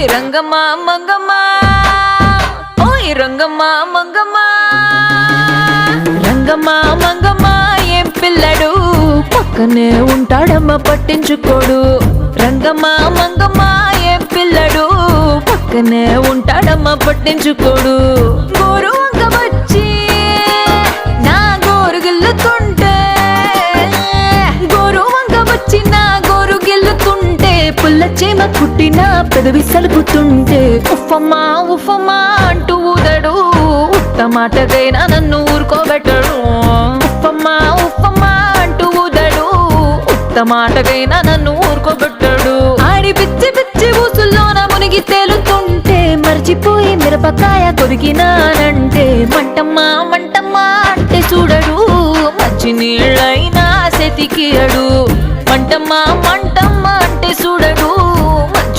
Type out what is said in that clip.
ఓయ్ మంగమా ఓయ్ రంగమ్మ మంగమా రంగమా మంగమ్మ ఏం పిల్లడు? పక్కనే ఉంటాడమ్మ పట్టించుకోడు. రంగమా మంగమ్మ ఏం పిల్లడు? పక్కనే ఉంటాడమ్మ పట్టించుకోడు. గురు పుల్ల చీమ కుట్టిన పెదవి సలుపుతుంటే ఉఫమ్మా ఉఫమ్మా అంటూ ఊదడు. ఉత్తమాటకైనా నన్ను ఊరుకోబెట్టడు. ఉఫమ్మా ఉఫమ్మా అంటూ ఊదడు. ఉత్తమాటకైనా నన్ను ఊరుకోబెట్టడు. ఆడి పిచ్చి పిచ్చి ఊసుల్లోన మునిగి తేలుతుంటే మర్చిపోయి మిరపకాయ కొరికినానంటే మంటమ్మా మంటమ్మా అంటే చూడడు. మంచి నీళ్ళైనా సెతికియడు. మంటమ్మా మంటమ్మా